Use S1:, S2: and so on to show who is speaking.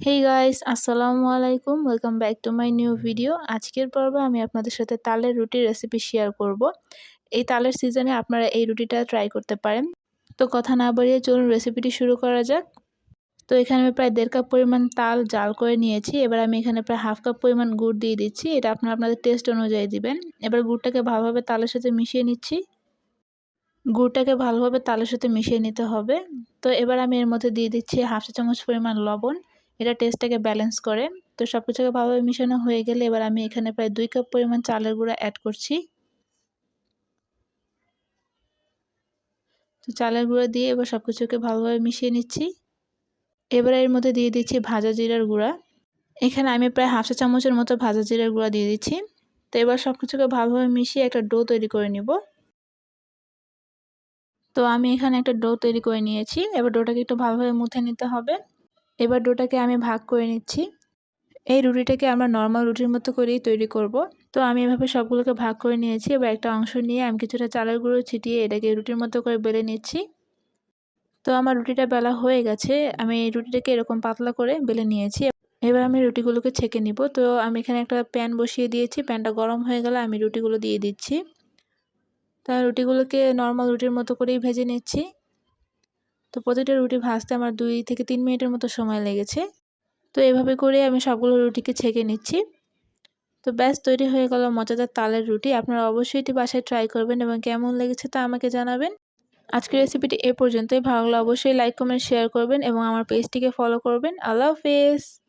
S1: হেই guys আসসালামু আলাইকুম welcome back to my new video আজকের পর্বে আমি আপনাদের সাথে তালের রুটির রেসিপি শেয়ার করব। এই তালের সিজনে আপনারা এই রুটিটা ট্রাই করতে পারেন। তো কথা না বাড়িয়ে চলুন রেসিপিটি শুরু করা যাক। তো এখানে আমি প্রায় দেড় কাপ পরিমাণ তাল জাল করে নিয়েছি। এবার আমি এখানে প্রায় হাফ কাপ পরিমাণ গুড় দিয়ে দিচ্ছি। এটা আপনারা আপনাদের টেস্ট অনুযায়ী দিবেন। এবার গুড়টাকে ভালোভাবে তালের সাথে মিশিয়ে নিচ্ছি। গুড়টাকে ভালোভাবে তালের সাথে মিশিয়ে নিতে হবে। তো এবার আমি এর মধ্যে দিয়ে দিচ্ছি হাফ চা চামচ পরিমাণ লবণ। এটা টেস্টটাকে ব্যালেন্স করে। তো সব কিছুকে ভালোভাবে মিশানো হয়ে গেলে এবার আমি এখানে প্রায় দুই কাপ পরিমাণ চালের গুঁড়া অ্যাড করছি। তো চালের গুঁড়া দিয়ে এবার সব কিছুকে ভালোভাবে মিশিয়ে নিচ্ছি। এবার এর মধ্যে দিয়ে দিচ্ছি ভাজা জিরার গুঁড়া। এখানে আমি প্রায় হাফ চা চামচের মতো ভাজা জিরার গুঁড়া দিয়ে দিচ্ছি। তো এবার সব কিছুকে ভালোভাবে মিশিয়ে একটা ডো তৈরি করে নিব। তো আমি এখানে একটা ডো তৈরি করে নিয়েছি। এবার ডোটাকে একটু ভালোভাবে মুথে নিতে হবে। এবার ডোটাকে আমি ভাগ করে নিচ্ছি। এই রুটিটাকে আমরা নর্মাল রুটির মতো করেই তৈরি করব। তো আমি এভাবে সবগুলোকে ভাগ করে নিয়েছি। এবার একটা অংশ নিয়ে আমি কিছুটা চালের গুঁড়ো ছিটিয়ে এটাকে রুটির মতো করে বেলে নিচ্ছি। তো আমার রুটিটা বেলা হয়ে গেছে। আমি এই রুটিটাকে এরকম পাতলা করে বেলে নিয়েছি। এবার আমি রুটিগুলোকে ছেঁকে নিব। তো আমি এখানে একটা প্যান বসিয়ে দিয়েছি। প্যানটা গরম হয়ে গেলে আমি রুটিগুলো দিয়ে দিচ্ছি। তা রুটিগুলোকে নর্মাল রুটির মতো করেই ভেজে নিচ্ছি। তো প্রতিটা রুটি ভাজতে আমার দুই থেকে তিন মিনিটের মতো সময় লেগেছে। তো এভাবে করে আমি সবগুলো রুটিকে ছেঁকে নিচ্ছি। তো ব্যাস, তৈরি হয়ে গেল মজাদার তালের রুটি। আপনারা অবশ্যই এটি বাসায় ট্রাই করবেন এবং কেমন লেগেছে তা আমাকে জানাবেন। আজকের রেসিপিটি এ পর্যন্তই। ভালো লাগলে অবশ্যই লাইক, কমেন্ট, শেয়ার করবেন এবং আমার পেজটিকে ফলো করবেন। আল্লাহ হাফেজ।